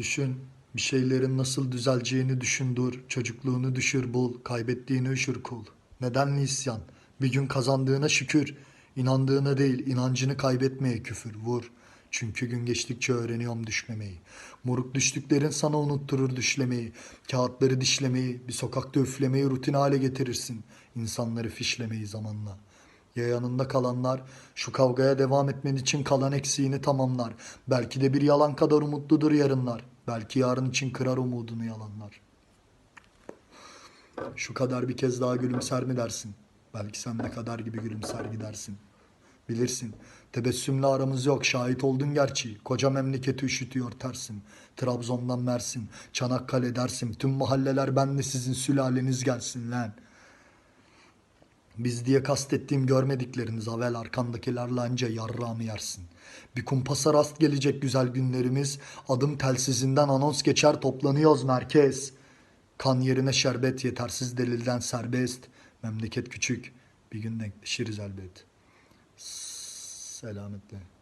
Düşün, bir şeylerin nasıl düzeleceğini düşün dur. Çocukluğunu düşür bul, kaybettiğini üşür kul. Nedenli isyan? Bir gün kazandığına şükür. İnandığına değil, inancını kaybetmeye küfür vur. Çünkü gün geçtikçe öğreniyorum düşmemeyi. Moruk düştüklerin sana unutturur düşlemeyi. Kağıtları dişlemeyi, bir sokakta üflemeyi rutin hale getirirsin. İnsanları fişlemeyi zamanla. Ya yanında kalanlar şu kavgaya devam etmen için kalan eksiğini tamamlar. Belki de bir yalan kadar umutludur yarınlar. Belki yarın için kırar umudunu yalanlar. Şu kadar bir kez daha gülümser mi dersin? Belki sen ne kadar gibi gülümser gidersin. Bilirsin tebessümle aramız yok şahit oldun gerçi. Koca memleketi üşütüyor tersin. Trabzon'dan Mersin, Çanakkale dersim. Tüm mahalleler benle sizin sülaleniz gelsin lan. Biz diye kastettiğim görmedikleriniz avel arkandakilerle anca yarrağımı yersin. Bir kumpasa rast gelecek güzel günlerimiz. Adım telsizinden anons geçer toplanıyoruz merkez. Kan yerine şerbet yetersiz delilden serbest. Memleket küçük bir gün denkleşiriz elbet. Selametle.